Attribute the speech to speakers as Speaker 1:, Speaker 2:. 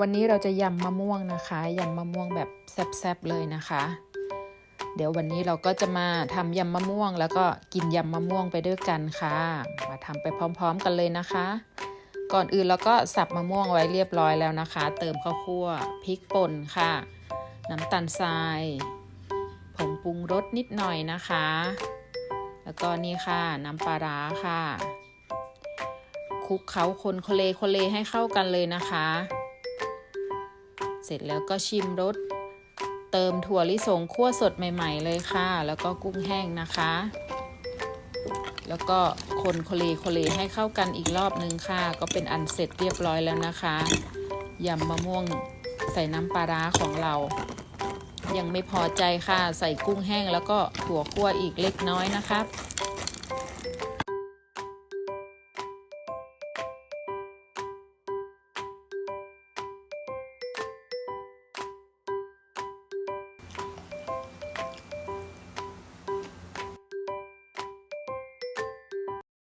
Speaker 1: วันนี้เราจะยำมะม่วงนะคะยำมะม่วงแบบแซ่บๆเลยนะคะ เดี๋ยววันนี้เราก็จะมาทำยำมะม่วง แล้วก็กินยำมะม่วงไปด้วยกันค่ะ มาทำไปพร้อม ๆ กันเลยนะคะ ก่อนอื่นเราก็สับมะม่วงไว้เรียบร้อยแล้วนะคะ เติมข้าวคั่วพริกป่นค่ะ น้ำตาลทรายผงปรุงรสนิดหน่อยนะคะ แล้วก็นี่ค่ะน้ำปลาร้าค่ะคลุกเคล้าคนโคเลโคเลให้เข้ากันเลยนะคะ เสร็จแล้วก็ชิมรสเติมถั่วลิสงคั่วสดใหม่ ๆ เลยค่ะ แล้วก็กุ้งแห้งนะคะ แล้วก็คนโคเลโคเลให้เข้ากันอีกรอบนึงค่ะ ก็เป็นอันเสร็จเรียบร้อยแล้วนะคะยำมะม่วงใส่น้ำปลาร้าของเรา ยังไม่พอใจค่ะ ใส่กุ้งแห้งแล้วก็ถั่วคั่วอีกเล็กน้อยนะคะ